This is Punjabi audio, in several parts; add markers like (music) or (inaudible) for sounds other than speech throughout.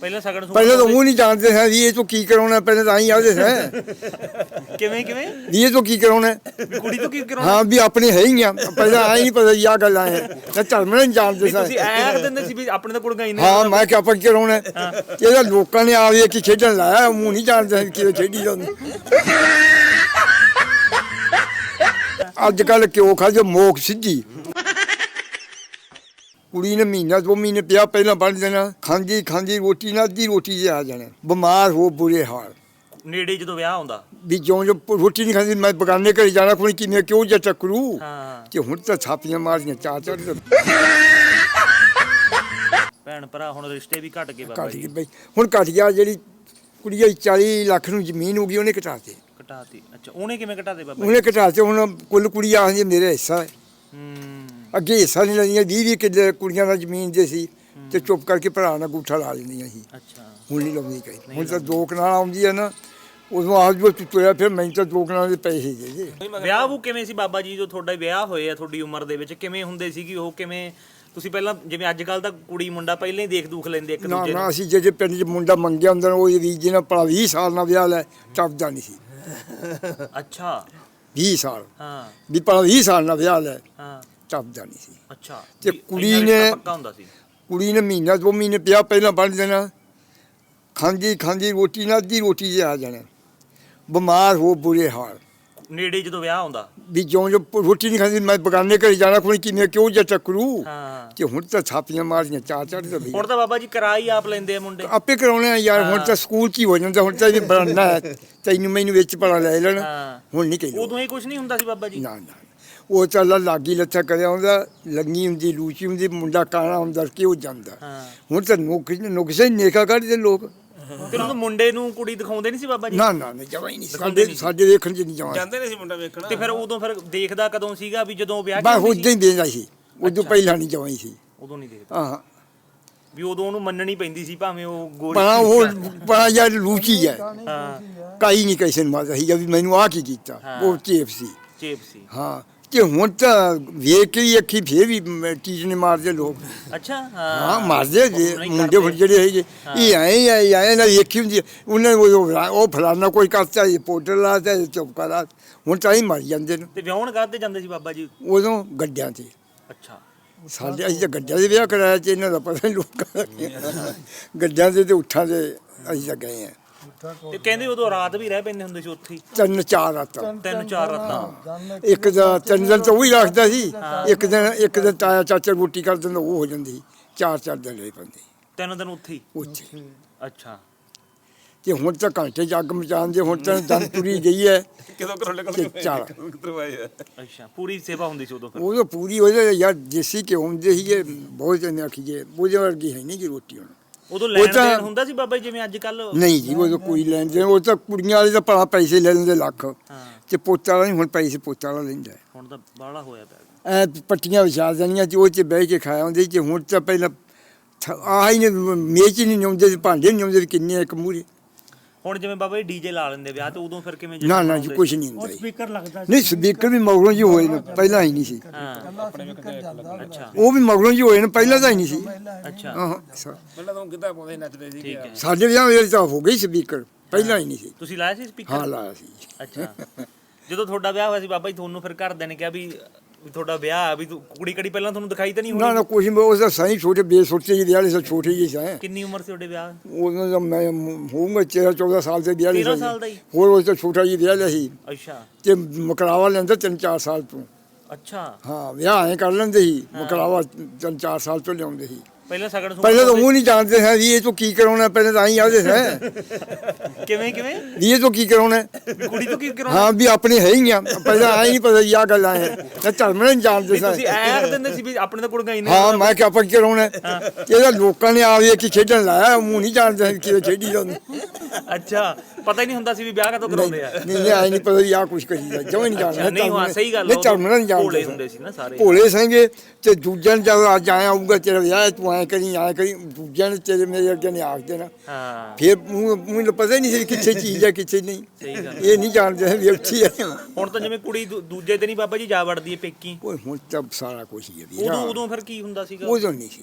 ਪਹਿਲਾਂ ਸਗਣ ਸੁਗਣ ਪਹਿਲਾਂ ਤਾਂ ਉਹ ਨਹੀਂ ਜਾਣਦੇ ਸੀ ਵੀ ਇਹ ਤੋਂ ਕੀ ਕਰਾਉਣਾ ਪਹਿਲਾਂ ਤਾਂ ਆਈ ਆਦੇ ਸੀ ਕਿਵੇਂ ਕਿਵੇਂ? ਇਹ ਤੋਂ ਕੀ ਕਰਾਉਣਾ? ਵੀ ਕੁੜੀ ਤੋਂ ਕੀ ਕਰਾਉਣਾ? ਹਾਂ ਵੀ ਆਪਣੇ ਹੈ ਹੀ ਆ। ਪਹਿਲਾਂ ਆਈ ਨਹੀਂ ਪਤਾ ਯਾ ਗੱਲ ਆਏ ਤਾਂ ਧਰਮ ਨਹੀਂ ਜਾਣਦੇ ਵੀ ਤੁਸੀਂ ਐ ਆਖ ਦਿੰਦੇ ਸੀ ਵੀ ਆਪਣੇ ਤਾਂ ਕੁੜੀਆਂ ਹੀ ਨੇ ਹਾਂ ਮੈਂ ਕਿਹਾ ਆਪਾਂ ਕੀ ਕਰਾਉਣਾ ਇਹਦਾ ਲੋਕਾਂ ਨੇ ਆ ਵੇ ਕਿ ਖੇਡਣ ਲਾਇਆ ਮੂੰਹ ਨਹੀਂ ਜਾਣਦੇ ਸੀ ਕਿਵੇਂ ਖੇਡੀ ਜਾਂਦੇ। ਅੱਜ ਕੱਲ ਕਿਉਂ ਖਾ ਜੋ ਮੋਖ ਸਿੱਧੀ। ਕੁੜੀ ਨੇ ਮਹੀਨਾ ਦੋ ਮਹੀਨੇ ਪਿਆ ਪਹਿਲਾਂ ਬਣ ਦੇਣਾ ਖਾਂਦੀ ਖਾਂਦੀ ਰੋਟੀ ਨਾਲ ਅੱਧੀ ਰੋਟੀ 'ਚ ਆ ਜਾਣਾ। ਬਿਮਾਰ ਹੋ ਬੁਰੇ ਹਾਲ। ਨੇੜੇ ਜਦੋਂ ਵਿਆਹ ਹੁੰਦਾ? ਵੀ ਜਿਉਂ ਜੋ ਰੋਟੀ ਨਹੀਂ ਖਾਂਦੀ ਮੈਂ ਬਗਾਨੇ ਘਰੇ ਜਾਣਾ ਕੋਈ ਕਿਵੇਂ ਕਿਉਂ ਜਾ ਟੱਕਰੂ? ਹਾਂ। ਕਿ ਹੁਣ ਤਾਂ ਛਾਪੀਆਂ ਮਾਰੀਆਂ ਦਿਨ। ਭੈਣ ਭਰਾ ਹੁਣ ਰਿਸ਼ਤੇ ਵੀ ਘਟ ਗਏ ਬਾਬਾ ਘਟ ਜੀ। ਗਈ ਬਈ। ਹੁਣ ਘਟ ਗਿਆ ਜਿਹੜੀ ਕੁੜੀ ਆਈ 40 ਲੱਖ ਨੂੰ ਜ਼ਮੀਨ ਹੋ ਗਈ ਉਹਨੇ ਘਟਾਤੇ। ਘਟਾਤੀ। ਅੱਛਾ ਉਹਨੇ ਕਿਵੇਂ ਘਟਾਤੇ ਬਾਬਾ ਜੀ? ਉਹਨੇ ਘਟਾਤੇ ਹੁਣ ਕੁੱਲ ਕੁੜੀ ਆਖਦੀ ਮੇਰਾ ਹਿੱਸਾ ਹੈ। ਹੂੰ। ਅੱਗੇ ਹਿੱਸਾ ਨਹੀਂ ਲੈਂਦੀਆਂ 20 20 ਕਿੱਲੇ ਕੁੜੀਆਂ ਦਾ ਜ਼ਮੀਨ ਦੇ ਸੀ ਤੇ ਚੁੱਪ ਕਰਕੇ ਭਰਾ ਨਾਲ ਗੂਠਾ ਲਾ ਲੈਂਦੀਆਂ ਸੀ। ਅੱਛਾ। ਹੁਣ ਨਹੀਂ ਲਾਉਂਦੀ ਕਹੀ ਹੁਣ ਤਾਂ ਦੋ ਕਨਾਲ ਆਉਂਦੀ ਹੈ ਨਾ ਉਦੋਂ ਆਪ ਜੋ ਤੁਰਿਆ ਫਿਰ ਮੈਨੂੰ ਤਾਂ ਦੋ ਕਨਾਲ ਦੇ ਪੈਸੇ ਦੇ ਦੇ ਵਿਆਹ ਉਹ ਕਿਵੇਂ ਸੀ ਬਾਬਾ ਜੀ ਜੋ ਤੁਹਾਡਾ ਵਿਆਹ ਹੋਏ ਆ ਤੁਹਾਡੀ ਉਮਰ ਦੇ ਵਿੱਚ? ਕਿਵੇਂ ਹੁੰਦੇ ਸੀ ਕਿ ਉਹ ਕਿਵੇਂ ਤੁਸੀਂ ਪਹਿਲਾਂ ਜਿਵੇਂ ਅੱਜ ਕੱਲ ਤਾਂ ਕੁੜੀ ਮੁੰਡਾ ਪਹਿਲਾਂ ਹੀ ਦੇਖ ਦੂਖ ਲੈਂਦੇ ਇੱਕ ਦੂਜੇ ਨਾ ਨੂੰ। ਅਸੀਂ ਜਿਹੜੇ ਪਿੰਡ 'ਚ ਮੁੰਡਾ ਮੰਗਿਆ ਹੁੰਦਾ ਨਾ, ਉਹ ਵੀ ਜਿਹਨਾਂ ਭਲਾ 20 ਸਾਲ ਨਾਲ ਵਿਆਹ ਲੈ ਟੱਪਦਾ ਨਹੀਂ ਸੀ। ਅੱਛਾ। 20 ਸਾਲ। ਹਾਂ। ਵੀ ਭਲਾ 20 ਸਾਲ ਨਾਲ ਵਿਆਹ ਲੈ। ਹਾਂ। ਟੱਪਦਾ ਨਹੀਂ ਸੀ। ਅੱਛਾ ਤੇ ਵੀ ਕੁੜੀ ਇੰਨਾ ਰਿਸ਼ਤਾ ਨੇ- ਪੱਕਾ ਹੁੰਦਾ ਸੀ? ਕੁੜੀ ਨੇ ਮਹੀਨਾ ਦੋ ਮਹੀਨੇ ਪਿਆ ਪਹਿਲਾਂ ਬਣ ਦੇਣਾ। ਖਾਂਦੀ ਖਾਂਦੀ ਰੋਟੀ ਨਾਲ ਅੱਧੀ ਰੋਟੀ 'ਚ ਆ ਜਾਣਾ। ਬਿਮਾਰ ਹੋ ਬੁਰੇ ਹਾਲ। ਨੇੜੇ ਜਦੋਂ ਵਿਆਹ ਹੁੰਦਾ? ਵੀ ਜਿਉਂ ਜੋ ਰੋਟੀ ਨਹੀਂ ਖਾਂਦੀ ਮੈਂ ਬਗਾਨੇ ਘਰੇ ਜਾਣਾ ਕੋਈ ਕਿਵੇਂ ਕਿਉਂ ਜਾ ਟੱਕਰੂ ਹਾਂ। ਕਿ ਹੁਣ ਤਾਂ ਛਾਪੀਆਂ ਮਾਰੀਆਂ ਚਾਰ ਚਾਰ ਦਿਨ ਹੁਣ ਤਾਂ ਬਾਬਾ ਜੀ ਕਿਰਾਏ ਆਪ ਲੈਂਦੇ ਆ ਮੁੰਡੇ। ਆਪੇ ਕਰਾਉਣੇ ਆ ਯਾਰ ਹੁਣ ਤਾਂ ਸਕੂਲ 'ਚ ਹੀ ਹੋ ਜਾਂਦਾ ਹੁਣ ਤਾਂ ਇਹ ਬਣਨਾ ਹੈ। ਤੈਨੂੰ ਮੈਨੂੰ ਵਿੱਚ ਪੜਾ ਲੈ ਲੈਣ। ਹਾਂ। ਹੁਣ ਨਹੀਂ ਕਹਿੰਦੇ। ਉਦੋਂ ਇਹ ਕੁਝ ਨਹੀਂ ਹੁੰਦਾ ਸੀ ਬਾਬਾ ਜੀ? ਨਾ ਨਾ। ਉਹ ਚੱਲ ਲਾਗੀ ਲੱਥਾ ਕਰਿਆ ਹੁੰਦਾ ਲੰਗੀ ਹੁੰਦੀ ਲੂਚੀ ਹੁੰਦੀ ਮੁੰਡਾ ਕਾਣਾ ਹੁੰਦਾ ਕਿਉਂ ਜਾਂਦਾ। ਹਾਂ। ਹੁਣ ਤਾਂ ਨੁਕ ਨੁਕਸੇ ਨੇਕਾ ਕੱਢਦੇ ਲੋਕ। ਤੇ ਉਦੋਂ ਮੁੰਡੇ ਨੂੰ ਕੁੜੀ ਦਿਖਾਉਂਦੇ ਨਹੀਂ ਸੀ ਬਾਬਾ ਜੀ? ਨਾ ਨਾ ਨਾ ਜਮਾ ਹੀ ਨਹੀਂ ਦਿਖਾਉਂਦੇ ਸਾਡੇ ਨਹੀਂ ਸੀ। ਸਾਡੇ ਦੇਖਣ ਚ ਨਹੀਂ ਜਾਂਦੇ ਨਹੀਂ ਸੀ ਮੁੰਡਾ ਵੇਖਣਾ। ਤੇ ਫਿਰ ਉਦੋਂ ਫਿਰ ਦੇਖਦਾ ਕਦੋਂ ਸੀਗਾ ਵੀ ਜਦੋਂ ਵਿਆਹ ਬਸ ਹੁੰਦੀ ਉਦਾਂ ਹੀ ਦੇਦਾ ਸੀ। ਉਦੋਂ। ਪਹਿਲਾਂ ਨਹੀਂ ਜਮਾ ਹੀ ਸੀ। ਉਦੋਂ ਨਹੀਂ ਦੇਖਦਾ। ਹਾਂ। ਵੀ ਉਦੋਂ ਉਹਨੂੰ ਮੰਨਣੀ ਪੈਂਦੀ ਸੀ ਭਾਵੇਂ ਉਹ ਗੋਰੀ ਪਰ ਉਹ ਪਰ ਯਾਰ ਲੂਚੀ ਹੈ। ਹਾਂ। ਕਾਈ ਨਹੀਂ ਕਿਸੇ ਨੂੰ ਮਾਰਦਾ ਸੀ ਵੀ ਮੈਨੂੰ ਆ ਕੀ ਕੀਤਾ। ਉਹ ਚੇਪ ਸੀ। ਚੇਪ ਸੀ। ਹਾਂ। ਤੇ ਹੁਣ ਤਾਂ ਵੇਖ ਕੇ ਹੀ ਅੱਖੀ ਫੇਰ ਵੀ ਮ- ਟੀਚ ਨੇ ਮਾਰਦੇ ਲੋਕ। ਅੱਛਾ ਹਾਂ ਮਾਰਦੇ ਜੇ ਨਹੀਂ ਮੁੰਡੇ। ਹੁਣ ਜਿਹੜੇ ਹੈਗੇ ਇਹ ਆਏ ਆਏ ਆਏ ਨਾ ਵੇਖੀ ਹੁੰਦੀ। ਉਹਨੇ ਉਹ ਉਹ ਫਲਾਣਾ ਕੋਈ ਕਰਤਾ ਇਹ ਪੋਟਰ ਲਾਤਾ ਇਹ ਚੁੱਪ ਕਰਾ ਹੁਣ ਤਾਂ ਹੀ ਮਰ ਜਾਂਦੇ ਨੇ। ਤੇ ਵਿਆਹਣ ਕਰਦੇ ਜਾਂਦੇ ਸੀ ਬਾਬਾ ਜੀ? ਉਦੋਂ ਗੱਡਿਆਂ ਤੇ। ਅੱਛਾ। ਸਾਡੇ ਅਸੀਂ ਤਾਂ ਗੱਡਿਆਂ ਦੇ ਵਿਆਹ ਕਰਾਇਆ ਤੇ ਇਹਨਾਂ ਦਾ ਪਤਾ ਨਹੀਂ ਲੋਕਾਂ ਦਾ ਗੱਡਿਆਂ ਦੇ ਤੇ ਉੱਠਾਂ ਦੇ ਅਸੀਂ ਤਾਂ ਗਏ ਆ। ਤੇ ਕਹਿੰਦੇ ਉਦੋਂ ਰਾਤ ਵੀ ਰਹਿ ਪੈਂਦੇ ਹੁੰਦੇ ਸੀ ਉੱਥੇ ਹੀ? ਤਿੰਨ ਚਾਰ ਰਾਤਾਂ। ਤਿੰਨ ਚਾਰ ਰਾਤਾਂ। ਇੱਕ ਦਾ ਤਿੰਨ ਦਿਨ ਤਾਂ ਉਹ ਹੀ ਰੱਖਦਾ ਸੀ। ਇੱਕ ਦਿਨ ਇੱਕ ਦਿਨ ਤਾਇਆ ਚਾਚਾ ਰੋਟੀ ਕਰ ਦਿੰਦਾ ਉਹ ਹੋ ਜਾਂਦੀ ਸੀ। ਚਾਰ ਚਾਰ ਦਿਨ ਰਹਿ ਪੈਂਦੇ ਤਿੰਨ ਦਿਨ ਉੱਥੇ ਹੀ? ਉੱਥੇ। ਅੱਛਾ। ਤੇ ਹੁਣ ਤਾਂ ਘੰਟੇ ਚ ਅੱਗ ਮਚਾਉਂਦੇ ਹੁਣ ਤਾਂ ਦਮ ਤੁਰੀ ਗਈ ਹੈ। ਕਿਦੋਂ ਘਰੋਂ ਨਿਕਲ ਕੇ ਚਾਰ। ਆ? ਅੱਛਾ ਪੂਰੀ ਸੇਵਾ ਹੁੰਦੀ ਸੀ ਉਦੋਂ ਫਿਰ? ਉਹ ਤਾਂ ਪੂਰੀ ਉਹਦੇ ਯਾਰ ਦੇਸੀ ਘਿਓ ਹੁੰਦੇ ਸੀਗੇ ਬਹੁਤ ਜਨੇ ਆਖੀਏ ਉਹਦੇ ਵਰਗੀ ਹੈ ਨਹੀਂ ਕਿ ਰੋਟੀ ਹੁਣ। ਉਦੋਂ ਲੈਣ ਦੇਣ ਹੁੰਦਾ ਸੀ ਬਾਬਾ ਜੀ ਜਿਵੇਂ ਅੱਜ ਕੱਲ ਨਹੀਂ ਜੀ ਉਹ ਕੋਈ ਲੈਣ ਦੇ ਉਹ ਤਾਂ ਕੁੜੀਆਂ ਵਾਲੇ ਤਾਂ ਭਲਾ ਪੈਸੇ ਲੈ ਲੈਂਦੇ ਲੱਖ। ਤੇ ਪੋਤਾ ਵਾਲਾ ਨਹੀਂ ਹੁਣ ਪੈਸੇ ਪੋਤਾ ਵਾਲਾ ਲੈਂਦਾ। ਹੁਣ ਤਾਂ ਬਾਹਲਾ ਹੋਇਆ ਪਿਆ ਐ ਪੱਟੀਆਂ ਵਿਛਾ ਦੇਣੀਆਂ ਤੇ ਉਹ ਚ ਬਹਿ ਕੇ ਖਾਇਆ ਹੁੰਦੇ ਤੇ ਹੁਣ ਤਾਂ ਪਹਿਲਾਂ ਆਹ ਹੀ ਨੇ ਮੇਚ ਨਹੀਂ ਨਿਉਂਦੇ ਭਾਂਡੇ ਨਹੀਂ ਨਿਉਂਦੇ ਕਿੰਨੇ ਇੱਕ ਮੂਰੇ ਹੁਣ ਜਿਵੇਂ ਬਾਬਾ ਜੀ ਡੀਜੇ ਲਾ ਲੈਂਦੇ ਵਿਆਹ ਤੇ ਉਦੋਂ ਫਿਰ ਕਿਵੇਂ ਨਾ ਨਾ ਜੀ ਕੁਝ ਨਹੀਂ ਹੁੰਦਾ ਜੀ। ਸਪੀਕਰ ਲੱਗਦਾ ਨਹੀਂ ਸਪੀਕਰ ਵੀ ਮਗਰੋਂ ਜੀ ਹੋਏ ਨੇ ਪਹਿਲਾਂ ਹੀ ਨਹੀਂ ਸੀ। ਹਾਂ। ਅੱਛਾ ਉਹ ਵੀ ਮਗਰੋਂ ਜੀ ਹੋਏ ਨੇ ਪਹਿਲਾਂ ਤਾਂ ਹੀ ਨਹੀਂ ਸੀ। ਅੱਛਾ। ਹਾਂ ਸਾ- ਪਹਿਲਾਂ ਤਾਂ ਗਿੱਧਾ ਪਾਉਂਦੇ ਨੱਚਦੇ ਸੀ ਠੀਕ ਹੈ। ਸਾਡੇ ਵਿਆਹ ਵੇਲੇ ਤਾਂ ਹੋ ਗਈ ਸਪੀਕਰ ਪਹਿਲਾਂ ਹੀ ਨਹੀਂ ਸੀ। ਤੁਸੀਂ ਲਾਇਆ ਸੀ ਸਪੀਕਰ ਹਾਂ ਲਾਇਆ ਸੀ। ਅੱਛਾ। ਜਦੋਂ ਤੁਹਾਡਾ ਵਿਆਹ ਹੋਇਆ ਸੀ ਬਾਬਾ ਜੀ ਤੁਹਾਨੂੰ ਫਿਰ ਘਰਦਿਆਂ ਨੇ ਕਿਹਾ ਵੀ ਵੀ ਤੁਹਾਡਾ ਵਿਆਹ ਆ ਵੀ ਤੂੰ ਕੁੜੀ ਕੜੀ ਪਹਿਲਾਂ ਤੁਹਾਨੂੰ ਦਿਖਾਈ ਤਾਂ ਨਹੀਂ ਨਾ ਹੋਣੀ? ਨਾ ਕੁਛ ਨਹੀਂ ਉਸ ਦਾ ਸਹੀ ਛੋਟੇ ਬੇਸੁੱਟੇ ਜਿਹੇ ਵਿਆਹ ਵਾਲੇ ਛੋਟੇ ਜਿਹੇ ਸਾਂ ਕਿੰਨੀ ਉਮਰ ਸੀ ਤੁਹਾਡੇ ਵਿਆਹ? ਉਹਨਾਂ ਦਾ ਮੈਂ ਹੋਊਂਗਾ 13 14 ਸਾਲ ਦੇ ਵਿਆਹ 13 ਲਈ ਸਾਲ ਦਾ ਹੀ? ਹੋਰ ਉਸ ਤੋਂ ਛੋਟਾ ਜਿਹਾ ਵਿਆਹ ਲਿਆ ਸੀ। ਅੱਛਾ। ਤੇ ਮਕਰਾਵਾ ਲੈਂਦਾ ਤਿੰਨ ਚਾਰ ਸਾਲ ਤੋਂ। ਅੱਛਾ। ਹਾਂ ਵਿਆਹ ਐ ਕਰ ਲੈਂਦੇ ਸੀ ਮਕਰਾਵਾ ਤਿੰਨ ਚਾਰ ਸਾਲ ਤੋਂ ਲਿਆਉਂਦੇ ਸੀ। ਪਹਿਲਾਂ ਸਗਣ ਸੁਗਣ ਪਹਿਲਾਂ ਤਾਂ ਉਹ ਨਹੀਂ ਜਾਣਦੇ ਸੀ ਵੀ ਇਹ ਤੋਂ ਕੀ ਕਰਾਉਣਾ ਪਹਿਲਾਂ ਤਾਂ ਆਈ ਆਦੇ ਸੀ ਕਿਵੇਂ ਕਿਵੇਂ? ਵੀ ਇਹ ਤੋਂ ਕੀ ਕਰਾਉਣਾ? ਵੀ ਕੁੜੀ ਤੋਂ ਕੀ ਕਰਾਉਣਾ? ਹਾਂ ਵੀ ਆਪਣੇ ਹੈ ਹੀ ਆ। ਪਹਿਲਾਂ ਆਈ ਨਹੀਂ ਪਤਾ ਯਾ ਗੱਲ ਆਏ ਤਾਂ ਧਰਮ ਨਹੀਂ ਜਾਣਦੇ ਵੀ ਤੁਸੀਂ ਐ ਦਿੰਦੇ ਸੀ ਵੀ ਆਪਣੇ ਤਾਂ ਕੁੜੀਆਂ ਹੀ ਨੇ ਹਾਂ ਮੈਂ ਕਿਹਾ ਆਪਾਂ ਕੀ ਕਰਾਉਣਾ? ਇਹਦਾ ਲੋਕਾਂ ਨੇ ਆ ਵੇ ਕਿ ਖੇਡਣ ਲਾਇਆ ਮੂੰਹ ਨਹੀਂ ਜਾਣਦੇ ਕਿਵੇਂ ਖੇਡੀ ਜਾਂਦੇ ਅੱਛਾ ਪਤਾ ਹੀ ਨਹੀਂ ਹੁੰਦਾ ਸੀ ਵੀ ਵਿਆਹ ਕਦੋਂ ਕਰਾਉਂਦੇ ਆ। ਨਹੀਂ ਨਹੀਂ ਆਈ ਨਹੀਂ ਪਤਾ ਆ ਕੁਛ ਕਰੀਦਾ ਜਮੇ ਨਹੀਂ ਜਾਣਦਾ? ਨਹੀਂ ਹਾਂ ਸਹੀ ਗੱਲ ਨਹੀਂ ਧਰਮ ਨਹੀਂ ਜਾਣਦੇ ਭੋਲੇ। ਹੁੰਦੇ ਸੀ ਨਾ ਸਾਰੇ। ਭੋਲੇ ਸੰਗੇ ਤੇ ਦੂਜਿਆਂ ਨੂੰ ਜਦ ਅੱਜ ਆਇਆ ਆਊਗਾ ਤੇਰਾ ਵਿਆਹ ਹੈ, ਤੂੰ ਐ ਕਰੀ ਐ ਕਰੀ ਦੂਜਿਆਂ ਨੇ ਤੇਰੇ ਮੇਰੇ ਅੱਗੇ ਨੇ ਆਖ ਦੇਣਾ। ਹਾਂ। ਫਿਰ ਮੂੰਹ ਮੂੰਹ ਨੂੰ ਪਤਾ ਹੀ ਨਹੀਂ ਸੀ ਕਿੱਥੇ ਚੀਜ਼ ਹੈ ਕਿੱਥੇ ਨਹੀਂ। ਇਹ ਨਹੀਂ ਜਾਣਦੇ ਵੀ ਉੱਚੀ ਹੈ ਹੁਣ ਤਾਂ ਜਿਵੇਂ ਕੁੜੀ ਦੂਜੇ ਤੇ ਨਹੀਂ ਬਾਬਾ ਜੀ ਜਾ ਵੜਦੀ ਹੈ ਪੇਕੀ। ਓਏ ਹੁਣ ਤਾਂ ਸਾਰਾ ਕੁਝ ਹੀ ਹੈ ਵੀਰਾ ਉਦੋਂ ਉਦੋਂ ਫਿਰ ਕੀ ਹੁੰਦਾ ਸੀਗਾ? ਉਦੋਂ ਨਹੀਂ ਸੀ।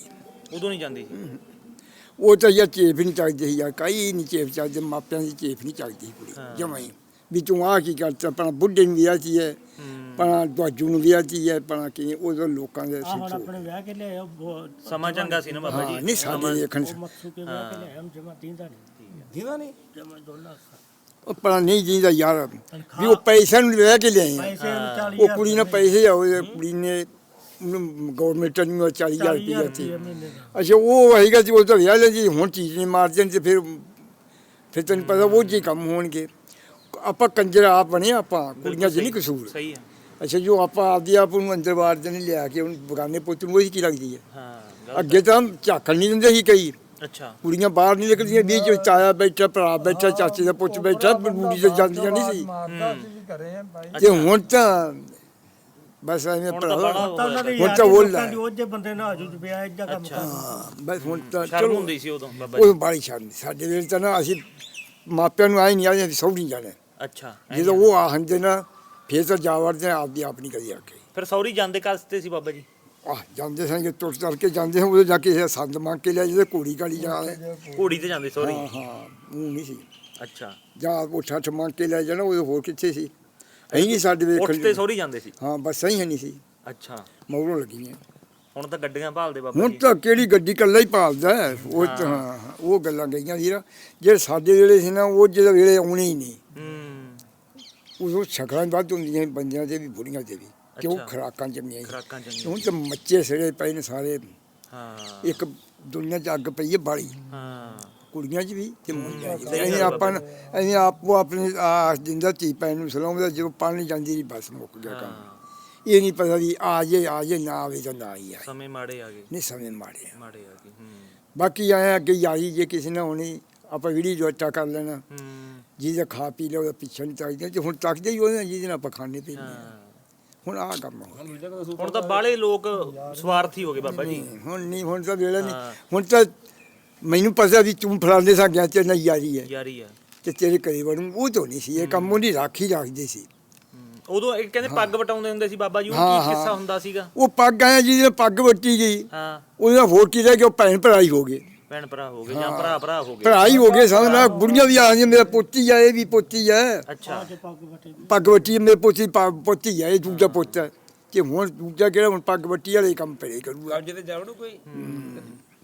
ਉਦੋਂ ਨਹੀਂ ਜਾਂਦੀ ਸੀ। ਉਹ ਤਾਂ ਯਾ ਚੇਪ ਨਹੀਂ ਚੱਕਦੇ ਸੀ ਯਾਰ ਕਈ ਨਹੀਂ ਚੇਪ ਚੱਕਦੇ ਮਾਪਿਆਂ ਦੀ ਚੇਪ ਨਹੀਂ ਚੱਕਦੀ ਕੁੜੀ ਹਾਂ। ਵੀ ਤੂੰ ਆ ਕੀ ਕਰਤਾ ਆਪਣਾ ਬੁੱਢੇ ਨੂੰ ਵਿਆਹਤੀ ਹੈ? ਹੂੰ। ਆਪਣਾ ਦਵਾਜੂ ਨੂੰ ਵਿਆਹਤੀ ਹੈ? ਆਪਣਾ ਕੀ ਉਦੋਂ ਲੋਕਾਂ ਦੇ ਆ ਹੁਣ ਸਿੱਖੋ ਆਪਣੇ ਵਿਆਹ ਕੇ ਲਿਆਇਆ ਬਹੁਤ ਸਮਾਂ ਚੰਗਾ ਸੀ ਨਾ ਬਾਬਾ ਹਾਂ ਜੀ ਨਹੀਂ ਸਾਡੇ ਦੇਖਣ ਉਹ ਮਕਸੂ ਕੇ ਵਿਆਹ ਕੇ ਲਿਆਇਆ ਜਮਾ ਦੀਂਦਾ ਨਹੀਂ। ਦੀਦਾ ਨਹੀਂ? ਜਮਾ ਦੋਨਾਂ ਆਪਣਾ ਨਹੀਂ ਜੀਂਦਾ ਯਾਰ ਵੀ ਉਹ ਪੈਸੇ ਨੂੰ ਵਿਆਹ ਕੇ ਲਿਆਏ। ਆ। ਪੈਸੇ ਨੂੰ 40 ਉਹ ਕੁੜੀ ਨਾਲ ਪੈਸੇ ਆ ਉਹ ਕੁੜੀ ਨੇ ਗਵਰਨਮੈਂਟ ਨੂੰ 40000 ਰੁਪਏ ਦਿੱਤੇ। ਮਹੀਨੇ ਦਾ। ਅੱਛਾ ਉਹ ਹੈਗਾ ਜੀ ਉਹ ਤਾਂ ਵਿਆਹ ਲੈ ਜੀ ਹੁਣ ਚੀਜ਼ ਨਹੀਂ ਮਾਰ ਦੇਣ ਤੇ ਫਿਰ ਫਿਰ ਤੈਨੂੰ ਪਤਾ ਉਹ ਜੀ ਕੰਮ ਹੋਣਗੇ। ਆਪਾਂ ਕੰਜਰ ਆਪ ਬਣੇ ਆਪਾਂ ਕੁੜੀਆਂ 'ਚ ਨਹੀਂ ਕਸੂਰ ਸਹੀ ਹੈ। ਅੱਛਾ ਜੋ ਆਪਾਂ ਆਪਦੀ ਆਪ ਨੂੰ ਅੰਦਰ ਵਾੜ ਦੇਣ ਲਿਆ ਕੇ ਉਹਨੂੰ ਬਗਾਨੇ ਪੁੱਤ ਨੂੰ ਉਹੀ ਕੀ ਲੱਗਦੀ ਹੈ? ਹਾਂ ਅੱਗੇ ਤਾਂ ਝਾਕਣ ਨਹੀਂ ਦਿੰਦੇ ਸੀ ਕਈ। ਅੱਛਾ। ਕੁੜੀਆਂ ਬਾਹਰ ਨਹੀਂ ਨਿਕਲਦੀਆਂ ਵਿੱਚ ਵਿੱਚ ਤਾਇਆ ਬੈਠਾ ਭਰਾ ਬੈਠਾ ਚਾਚੇ ਦਾ ਪੁੱਤ ਬੈਠਾ ਬੁੜੀ ਤੇ ਜਾਂਦੀਆਂ ਨਹੀਂ ਸੀ। ਤੇ ਹੁਣ ਤਾਂ ਬਸ ਐਵੇਂ ਬੜਾ ਭਰਾ ਦੇ ਹੁਣ ਤਾਂ ਉਹ ਲੋਕਾਂ ਲੈ। ਦੀ ਉਹ ਜੇ ਬੰਦੇ ਨਾਲ ਆਜੂ ਤੇ ਵਿਆਹ ਇੱਦਾਂ ਕੰਮ ਅੱਛਾ। ਕਰ ਹਾਂ, ਬਸ ਹੁਣ ਤਾਂ ਚਲੋ। ਹੁੰਦੀ ਸੀ ਉਦੋਂ ਬਾਬਾ ਜੀ। ਉਹ ਬਾੜੀ ਸ਼ਰਮ ਸੀ। ਸਾਡੇ ਵੇਲੇ ਤਾਂ ਨਾ ਅਸੀਂ ਮਾਪਿਆਂ ਨੂੰ ਆਏ ਨਹੀਂ ਆਏ ਸੌ ਨਹੀਂ ਜਾਣਾ। ਅੱਛਾ ਜਦੋਂ। ਉਹ ਆਹੰਦੇ ਨਾ ਫੇਰ ਤਾਂ ਆ, ਆਪਦੀ ਆਪ ਨਹੀਂ ਕਦੀ ਆਕੇ ਫਿਰ ਸੌਰੀ ਜਾਂਦੇ ਕਾਸਤੇ ਸੀ ਬਾਬਾ ਜੀ? ਆਹ ਜਾਂਦੇ ਸਾਂ ਕਿ ਤੁਰ ਤੁਰ ਕੇ ਜਾਂਦੇ ਹਾਂ ਉਦੋਂ ਜਾ ਕੇ ਇਹ ਸੰਦ ਮੰਗ ਕੇ ਲਿਆ ਜਿਹਦੇ ਘੋੜੀ ਗਾੜੀ ਜਾ ਘੋੜੀ ਤੇ ਜਾਂਦੇ ਸੌਰੀ ਹਾਂ ਹਾਂ ਉਹ ਨਹੀਂ ਸੀ। ਅੱਛਾ। ਜਾਂ ਉਹ ਠੱਠ ਮੰਗ ਕੇ ਲੈ ਜਾਣਾ ਉਹ ਹੋਰ ਕਿੱਥੇ ਸੀ? ਐਂ ਨਹੀਂ ਸਾਡੇ ਉੱਠ ਵੇਖਣ ਤੇ ਸੌਰੀ ਜਾਂਦੇ ਸੀ? ਹਾਂ ਬਸ ਸਹੀ ਹੈ ਨਹੀਂ ਸੀ। ਅੱਛਾ। ਮਗਰੋਂ ਲੱਗੀਆਂ। ਹੁਣ ਤਾਂ ਗੱਡੀਆਂ ਭਾਲਦੇ ਬਾਬਾ ਹੁਣ ਜੀ। ਤਾਂ ਕਿਹੜੀ ਗੱਡੀ ਕੱਲਾ ਹੀ ਭਾਲਦਾ ਹੈ। ਉਹ ਤਾਂ ਹਾਂ, ਉਹ ਗੱਲਾਂ ਗਈਆਂ ਨਾ। ਜਿਹੜੇ ਸਾਡੇ ਵੇਲੇ ਸੀ ਨਾ ਉਹ ਜਿਹੜੇ ਵੇਲੇ ਆਉਣੇ ਹੀ ਨਹੀਂ। ਹੂੰ। ਉਦੋਂ ਸ਼ਕਲਾਂ ਵੱਧ ਹੁੰਦੀਆਂ ਸੀ ਬੰਦਿਆਂ ਦੇ ਵੀ ਬੁੜੀਆਂ ਦੇ ਵੀ। ਕਿਉਂ? ਅੱਛਾ। ਖਰਾਕਾਂ ਚੰਗੀਆਂ ਸੀ। ਖਰਾਕਾਂ ਚੰਗੀਆਂ ਹੁਣ ਤਾਂ ਮੱਚੇ ਸਿਰੇ ਪਏ ਨੇ ਸਾਰੇ। ਹਾਂ। ਇੱਕ ਦੁਨੀਆ 'ਚ ਅੱਗ ਪਈ ਹੈ ਬਾੜੀ ਹਾਂ। ਕੁੜੀਆਂ 'ਚ ਵੀ ਤੇ ਮੁੰਡਿਆਂ 'ਚ ਵੀ। ਅਸੀਂ ਆਪਾਂ ਅਸੀਂ ਆਪੋ ਆਪਣੇ ਆ ਜਿੰਦਾ ਧੀ ਪੈਣ ਨੂੰ ਸਲਾਉਂਦਾ ਜਦੋਂ ਪਾਣੀ ਜਾਂਦੀ ਨਹੀਂ ਬਸ ਮੁੱਕ ਗਿਆ ਕੰਮ। ਹਾਂ। ਇਹ ਨਹੀਂ ਪਤਾ ਵੀ ਆ ਜੇ ਆ ਜੇ ਨਾ ਆਵੇ ਤਾਂ ਨਾ ਹੀ ਆਏ। ਸਮੇਂ ਮਾੜੇ ਆ ਗਏ। ਨਹੀਂ ਸਮੇਂ ਮਾੜੇ ਆ। ਮਾੜੇ ਆ ਗਏ ਹੂੰ। ਬਾਕੀ ਆਏ ਅੱਗੇ ਯਾਰੀ ਜੇ ਕਿਸੇ ਨੇ ਹੋਣੀ ਆਪਾਂ ਵੀੜੀ ਜੋਟਾ ਕਰ ਲੈਣਾ। ਹੂੰ। ਜਿਹਦੇ ਖਾ ਪੀ ਲਿਆ ਉਹਦਾ ਪਿੱਛੇ ਨਹੀਂ ਤੱਕਦੇ ਤੇ ਹੁਣ ਤੱਕਦੇ ਹੀ ਉਹਨੇ ਜਿਹਦੇ ਨਾਲ ਆਪਾਂ ਖਾਣੇ ਪੀਂਦੇ ਹਾਂ। ਹੁਣ ਆਹ ਕੰਮ ਹੋ ਹੁਣ ਤਾਂ ਬਾਹਲੇ ਲੋਕ ਸਵਾਰਥੀ ਹੋ ਗਏ ਬਾਬਾ ਜੀ। ਹੁਣ ਨਹੀਂ ਹੁਣ ਤਾਂ ਵੇਲੇ ਨਹੀਂ। ਹਾਂ। ਹੁਣ ਤਾਂ ਮੈਨੂੰ ਪਤਾ ਵੀ ਤੂੰ ਫਲਾਣੇ ਸਾਂ ਗਿਆ ਤੇ ਨਹੀਂ ਯਾਰੀ ਹੈ। ਯਾਰੀ ਆ। ਤੇ ਤੇਰੇ ਘਰੇ ਵੜੂੰ ਉਹ ਤੋਂ ਨਹੀਂ ਸੀ ਇਹ ਕੰਮ ਉਹਦੀ ਰਾਖੀ ਰੱਖਦੇ ਸੀ। ਹੂੰ। ਉਦੋਂ ਇਹ ਕਹਿੰਦੇ ਪੱਗ ਵਟਾਉਂਦੇ ਹੁੰਦੇ ਸੀ ਬਾਬਾ ਜੀ ਉਹ ਹਾਂ, ਕੀ ਕਿੱਸਾ। ਹੁੰਦਾ ਸੀਗਾ? ਉਹ ਪੱਗ ਆਇਆ ਜਿਹਦੇ ਨਾਲ ਪੱਗ ਵੱਟੀ ਗਈ। ਹਾਂ। ਉਹਦਾ ਵੋਟੀ ਰਹਿ ਗਿਆ ਉਹ ਭੈਣ ਭਰਾ ਹੀ ਹੋ ਗਏ। ਭੈਣ ਭਰਾ ਹੋ ਗਏ ਜਾਂ ਭਰਾ ਭਰਾ ਹੋ ਗਏ? ਭਰਾ ਹੀ ਹੋ ਗਏ ਸਮਝਣਾ ਬੁੜੀਆਂ ਵੀ ਆ ਮੇਰਾ ਪੋਤੀ ਆ ਇਹ ਵੀ ਪੋਤੀ ਹੈ ਅੱਛਾ। ਪੱਗ ਵੱਟੀ। ਮੇਰੇ ਪੋਤੀ ਪਾ- ਪੋਤੀ ਇਹ ਦੂਜਾ ਪੁੱਤ ਹੈ ਤੇ ਹੁਣ ਦੂਜਾ ਕਿਹੜਾ ਹੁਣ ਪੱਗ ਵੱਟੀ ਵਾਲੇ ਕੰਮ ਪਰੇ ਕਰੂਗਾ। ਕਬਜੇ ਤੇ ਜਾਵੜੂ ਕੋਈ?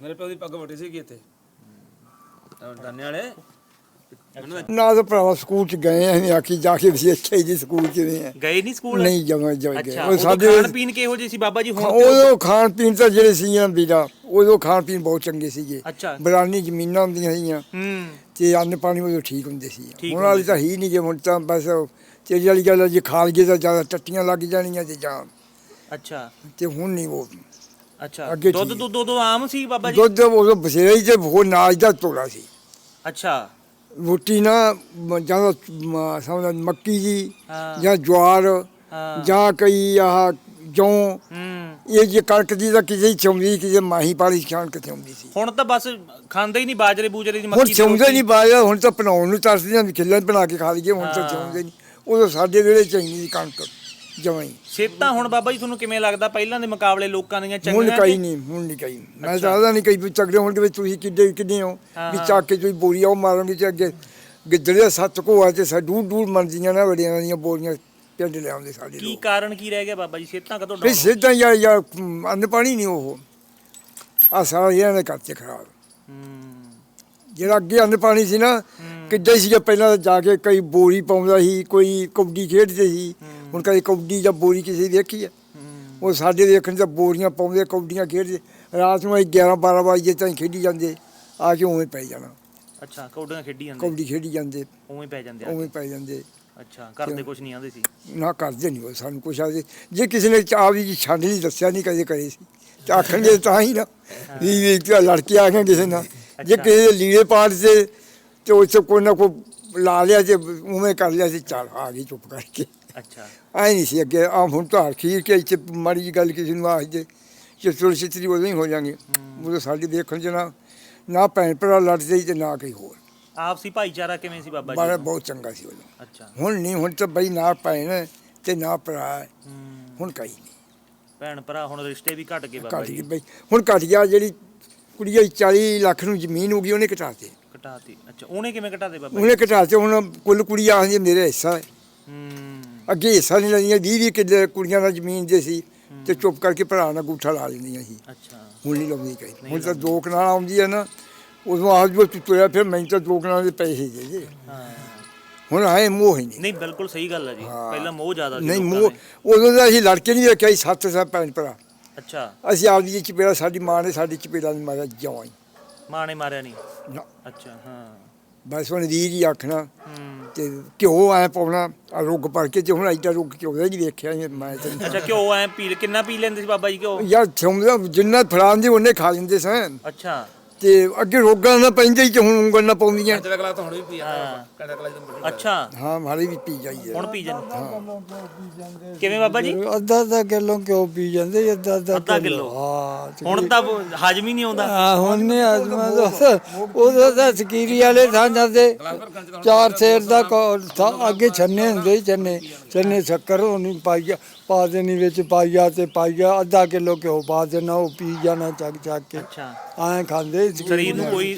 ਮੇਰੇ ਪਿਓ ਦੀ ਪੱਗ ਵੱਟੀ ਸੀਗੀ ਇੱਥੇ। ਦਾਨੇ ਵਾਲੇ? ਨਾ ਤਾਂ ਭਰਾਵਾ ਸਕੂਲ ਚ ਗਏ ਅਸੀਂ ਆਖੀ ਜਾ ਕੇ ਵੀ ਅੱਛਾ ਜੀ ਸਕੂਲ ਕਿਵੇਂ ਹੈ ਗਏ ਨਹੀਂ ਸਕੂਲ? ਨਹੀਂ ਜਮਾ ਜਮਾ ਗਏ। ਅੱਛਾ ਉਹ ਸਾਡੇ ਖਾਣ ਪੀਣ ਕਿਹੋ ਜਿਹੇ ਸੀ? ਬਾਬਾ ਜੀ ਹੁਣ ਉਦੋਂ? ਖਾਣ ਪੀਣ ਤਾਂ ਜਿਹੜੇ ਸੀ ਨਾ ਵੀਰਾ ਉਦੋਂ ਖਾਣ ਪੀਣ ਬਹੁਤ ਚੰਗੇ ਸੀਗੇ। ਅੱਛਾ। ਬਰਾਨੀ ਜ਼ਮੀਨਾਂ ਹੁੰਦੀਆਂ ਸੀਗੀਆਂ। ਹੂੰ। ਤੇ ਅੰਨ ਪਾਣੀ ਉਦੋਂ ਠੀਕ ਹੁੰਦੇ ਸੀ। ਹੁਣ ਵਾਲੀ ਤਾਂ ਹੀ ਨਹੀਂ ਜੇ ਹੁਣ ਤਾਂ ਬਸ ਤੇਰੀ ਵਾਲੀ ਗੱਲ ਹੈ, ਜੇ ਖਾਲ ਗਏ ਤਾਂ ਜ਼ਿਆਦਾ ਟੱਟੀਆਂ ਲੱਗ ਜਾਣੀਆਂ ਤੇ ਜਾਂ ਅੱਛਾ। ਤੇ ਹੁਣ ਨਹੀਂ ਉਹ ਅੱਛਾ। ਦੁੱਧ। ਦੁੱਧ ਉਦੋਂ ਆਮ ਸੀ ਬਾਬਾ ਜੀ? ਦੁੱਧ ਉਦੋਂ ਬਸੇਰਾ ਹੀ ਤੇ ਉਹ ਨਾਜ ਦਾ ਤੋੜਾ ਸੀ। ਅੱਛਾ। ਰੋਟੀ ਨਾ ਮ- ਜਾਂ ਸਮਝ ਮੱਕੀ ਦੀ ਹਾਂ। ਜਾਂ ਜਵਾਰ ਹਾਂ। ਜਾਂ ਕਈ ਆਹ ਜੌਂ। ਹੂੰ। ਇਹ ਜੇ ਕਣਕ ਦੀ ਤਾਂ ਕਿਸੇ ਚੌਂਦੀ ਕਿਸੇ ਮਾਹੀ ਪਾਲੀ ਕਣਕ ਚੌਂਦੀ ਸੀ। ਹੁਣ ਤਾਂ ਬਸ ਖਾਂਦੇ ਹੀ ਨਹੀਂ ਬਾਜਰੇ ਬੂਜਰੇ ਦੀ ਹੁਣ ਮੱਕੀ ਦੀ ਚੌਂਦੇ ਰੋਟੀ। ਨਹੀਂ ਪਾਇਆ ਹੁਣ ਤਾਂ ਬਣਾਉਣ ਨੂੰ ਤਰਸਦੇ ਆਂ ਖਿੱਲਾਂ ਬਣਾ ਕੇ ਖਾ ਲਈਏ ਹੁਣ ਤਾਂ ਹਾਂ। ਚੌਂਦੇ ਨਹੀਂ ਉਦੋਂ ਸਾਡੇ ਵੇਲੇ ਚਾਹੀਦੀ ਸੀ ਕਣਕ। ਜਮਾਂ ਹੀ। ਸਿਹਤਾਂ ਹੁਣ ਬਾਬਾ ਜੀ ਤੁਹਾਨੂੰ ਕਿਵੇਂ ਲੱਗਦਾ? ਪਹਿਲਾਂ ਦੇ ਮੁਕਾਬਲੇ ਲੋਕਾਂ ਦੀਆਂ ਹੁਣ ਚੰਗੀਆਂ ਕਈ ਕਿ- ਨਹੀਂ ਹੁਣ ਨਹੀਂ ਕਈ ਮੈਂ। ਦੱਸਦਾ ਨਹੀਂ ਕਈ ਵੀ ਤਗੜੇ ਵੀ ਤੁਸੀਂ ਕਿੱਡੇ ਕਿੱਡੇ ਹੋ ਵੀ। ਚੱਕ ਕੇ ਤੁਸੀਂ ਬੋਰੀਆਂ ਉਹ ਮਾਰੋਗੇ ਤੇ ਅੱਗੇ। ਗਿੱਦੜੇ ਸੱਤ ਘੋਆ ਤੇ ਸਾ ਡੂੜ ਡੂੜ ਮੰਦੀਆਂ ਨਾ ਵੜੀਆਂ ਦੀਆਂ ਬੋਰੀਆਂ ਪਿੰਡ ਲਿਆਉਂਦੇ ਸਾਡੇ ਕੀ ਲੋਕ। ਕਾਰਨ ਕੀ ਰਹਿ ਗਿਆ ਬਾਬਾ ਜੀ? ਸਿਹਤਾਂ ਕਦੋਂ ਡਾਊਨ ਸਿੱਧਾ ਯਾਰ ਯਾਰ ਅੰਨ ਪਾਣੀ ਨਹੀਂ ਉਹ। ਆ ਸਾਰਾ ਇਹਨਾਂ ਨੇ ਕਰਤੇ ਖਰਾਬ। ਜਿਹੜਾ ਅੱਗੇ ਅੰਨ ਪਾਣੀ ਸੀ ਨਾ। ਕਿੱਡੇ ਸੀਗੇ? ਪਹਿਲਾਂ ਤਾਂ ਜਾ ਕੇ ਕਈ ਬੋਰੀ ਪਾਉਂਦਾ ਸੀ ਕੋਈ ਕਬੱਡੀ ਖੇਡਦੇ ਸੀ। ਹੁਣ ਕਦੇ ਕਬੱਡੀ ਜਾਂ ਬੋਰੀ ਕਿਸੇ ਦੀ ਵੇਖੀ ਆ। ਉਹ ਸਾਡੇ ਦੇਖਣ ਚ ਬੋਰੀਆਂ ਪਾਉਂਦੇ ਕਬੱਡੀਆਂ ਖੇਡਦੇ। ਰਾਤ ਨੂੰ ਅਸੀਂ 11 12 ਵਜੇ ਤਾਈਂ ਖੇਡੀ ਜਾਂਦੇ। ਆ ਕੇ ਉਵੇਂ ਪੈ ਜਾਣਾ। ਅੱਛਾ ਕੌਡੀਆਂ ਖੇਡੀ ਜਾਂਦੇ। ਕਬੱਡੀ ਖੇਡੀ ਜਾਂਦੇ। ਉਵੇਂ ਪੈ ਜਾਂਦੇ ਆ। ਉਵੇਂ ਪੈ ਜਾਂਦੇ। ਅੱਛਾ ਕਰਦੇ ਕੁਝ ਨਹੀਂ ਆਂਦੇ ਸੀ? ਨਾ ਕਰਦੇ ਨਹੀਂ ਉਹ ਸਾਨੂੰ ਕੁਛ ਆਦੇ ਜੇ ਕਿਸੇ ਨੇ ਚਾਹ ਵੀ ਛੱਡ ਨਹੀਂ ਦੱਸਿਆ ਨਹੀਂ ਕਦੇ ਕਰੇ ਸੀ। ਤੇ ਆਖਣਗੇ ਤਾਂ ਹੀ ਨਾ। ਵੀ ਵੀ ਤੇ ਲੜਕੇ ਆ ਗਏ ਕਿਸੇ ਨਾਲ। ਜੇ। ਕਿਸੇ ਦੇ ਲੀੜੇ ਪਾੜ ਤੇ ਤੇ 'ਚ ਕੋਈ ਨਾ ਕੋਈ ਲਾ ਲਿਆ ਤੇ ਉਵੇਂ ਕਰ ਲਿਆ ਸੀ ਚੱਲ ਆ ਗਈ ਚੁੱਪ ਕਰਕੇ। ਅੱਛਾ। ਐ ਨਹੀਂ ਸੀ ਅੱਗੇ ਆ ਹੁਣ ਤਾਂ ਅਖੀਰ ਕੇ ਇੱਥੇ ਮਾੜੀ ਗੱਲ ਕਿਸੇ ਨੂੰ ਆਖ ਜੇ ਕਿ ਥੋੜੀ ਛਿੱਤਰੀ ਉਦੋਂ ਹੀ ਹੋ ਜਾਾਂਗੇ ਉਦੋਂ ਸਾਡੇ ਦੇਖਣ ਚ ਨਾ ਨਾ ਭੈਣ ਭਰਾ ਲੜਦੇ ਤੇ ਨਾ ਕੋਈ ਹੋਰ। ਆਪਸੀ ਭਾਈਚਾਰਾ ਕਿਵੇਂ ਸੀ ਬਾਬਾ ਬੜਾ ਜੀ ਬਹੁਤ ਚੰਗਾ ਸੀ ਉਦੋਂ। ਅੱਛਾ। ਹੁਣ ਨਹੀਂ ਹੁਣ ਤਾਂ ਬਈ ਨਾ ਭੈਣ ਤੇ ਨਾ ਭਰਾ। ਹੂੰ। ਹੁਣ ਕਈ ਨਹੀਂ ਭੈਣ ਭਰਾ ਹੁਣ ਰਿਸ਼ਤੇ ਵੀ ਘਟ ਗਏ ਬਾਬਾ ਘਟ ਗਈ ਜੀ ਬਈ। ਹੁਣ ਘਟ ਗਿਆ ਜਿਹੜੀ ਕੁੜੀਆਂ ਦੀ 40 ਲੱਖ ਨੂੰ ਜ਼ਮੀਨ ਹੋ ਗਈ ਉਹਨੇ ਘਟਾਤੇ ਘਟਾਤੀ ਅੱਛਾ ਉਹਨੇ ਕਿਵੇਂ ਘਟਾਤੇ ਬਾਬਾ ਜੀ? ਉਹਨੇ ਘਟਾਤੇ ਹੁਣ ਕੁੱਲ ਕੁੜੀਆਂ ਆਖਦੀਆਂ ਮੇਰਾ ਹਿੱਸਾ ਹੈ। ਹੂੰ। ਅੱਗੇ ਹਿੱਸਾ ਨਹੀਂ ਲੈਂਦੀਆਂ 20 20 ਕਿੱਲੇ ਕੁੜੀਆਂ ਦਾ ਜ਼ਮੀਨ ਦੇ ਸੀ ਤੇ ਚੁੱਪ ਕਰਕੇ ਭਰਾ ਨਾਲ ਗੂਠਾ ਲਾ ਲੈਂਦੀਆਂ ਸੀ। ਅੱਛਾ। ਹੁਣ ਨਹੀਂ ਲਾਉਂਦੀ ਕਹੀ ਹੁਣ ਤਾਂ ਦੋ ਕਨਾਲ ਆਉਂਦੀ ਹੈ ਨਾ ਉਦੋਂ ਆਜ ਜੋ ਤੁਰਿਆ ਫਿਰ ਮੈਨੂੰ ਤਾਂ ਦੋ ਕਨਾਲ ਦੇ ਪੈਸੇ ਦੇ ਦੇ। ਹੁਣ ਆਏ ਮੋਹ ਹੀ ਨਹੀਂ। ਨਹੀਂ ਬਿਲਕੁਲ ਸਹੀ ਗੱਲ ਹੈ ਜੀ। ਪਹਿਲਾਂ ਮੋਹ ਜ਼ਿਆਦਾ ਸੀ ਨਹੀਂ ਮੋਹ ਦੇ। ਉਦੋਂ ਤਾਂ ਅਸੀਂ ਲੜਕੇ ਨਹੀਂ ਵੇਖਿਆ ਸੀ ਸੱਤ ਸੱਤ ਭੈਣ ਭਰਾ। ਅੱਛਾ। ਅਸੀਂ ਆਪਦੀ ਚਪੇੜਾ ਸਾਡੀ ਮਾਂ ਨੇ ਸਾਡੀ ਚਪੇੜਾ ਨਹੀਂ ਮਾਰਿਆ ਹੀ ਮਾਂ ਨੇ ਮਾਰਿਆ ਨਹੀਂ? ਅੱਛਾ ਹਾਂ। ਬਸ ਉਹਨੇ ਵੀਰ ਹੀ ਆਖਣਾ ਤੇ ਘਿਓ ਆਇਆ ਪਾਉਣਾ ਆ ਰੁੱਗ ਭਰ ਕੇ ਤੇ ਹੁਣ ਐਡਾ ਰੁੱਗ ਘਿਓ ਦਾ ਨਹੀਂ ਵੇਖਿਆ ਮੈਂ ਤਾਂ। ਅੱਛਾ ਘਿਓ ਐ ਪੀ ਕਿੰਨਾ ਪੀ ਲੈਂਦੇ ਸੀ ਬਾਬਾ ਜੀ ਘਿਓ? ਯਾਰ ਸਮਝਦਾ ਜਿੰਨਾ ਫੜਾਉਂਦੇ ਉਹਨੇ ਖਾ ਲੈਂਦੇ ਸਨ। ਅੱਛਾ। ਤੇ ਅੱਗੇ ਰੋਗਾਂ ਨਾ ਪੈਂਦੇ ਹੀ ਤੇ ਹੁਣ ਉਂਗਲ ਨਾ ਪਾਉਂਦੀਆਂ। ਕੰਜਰਾ ਕਲਾ ਤਾਂ ਹੁਣ ਵੀ ਪੀ ਹਾਂ। ਜਾਂਦਾ ਕੰਜਰਾ ਕਲਾ ਜਦੋਂ ਅੱਛਾ। ਹਾਂ ਮਾਰੇ ਵੀ ਪੀ ਜਾਈਏ। ਹੁਣ ਪੀ ਜਾਂਦੇ। ਕਿਵੇਂ ਬਾਬਾ ਜੀ? ਅੱਧਾ ਅੱਧਾ ਕਿਲੋ ਕਿਉਂ ਪੀ ਜਾਂਦੇ? ਅੱਧਾ ਅੱਧਾ ਅੱਧਾ ਕਿੱਲੋ। ਹਾਂ ਹੁਣ ਤਾਂ ਹਜਮ ਹੀ ਨਹੀਂ ਆਉਂਦਾ। ਆ ਹੁਣ ਨੇ ਆਜਮਾ ਦੋ ਉਦੋਂ ਤਾਂ ਸਕੀਰੀ ਵਾਲੇ ਥਾਂ ਜਾਂਦੇ। ਚਾਰ ਸੇਰ ਦਾ ਅੱਗੇ ਛੰਨੇ ਹੁੰਦੇ ਛੰਨੇ ਛੰਨੇ ਸ਼ੱਕਰ ਹੋਣੀ ਪਾਈਆ ਪਾ ਦੇਣੀ ਵਿੱਚ ਪਾਈਆ ਤੇ ਪਾਈਆ ਅੱਧਾ ਕਿਲੋ ਘਿਓ ਪਾ ਦੇਣਾ ਉਹ ਪੀ ਜਾਣਾ ਚੱਕ ਚੱਕ ਕੇ। ਅੱਛਾ। ਐਂ ਖਾਂਦੇ ਸੀ। ਸਰੀਰ ਨੂੰ ਕੋਈ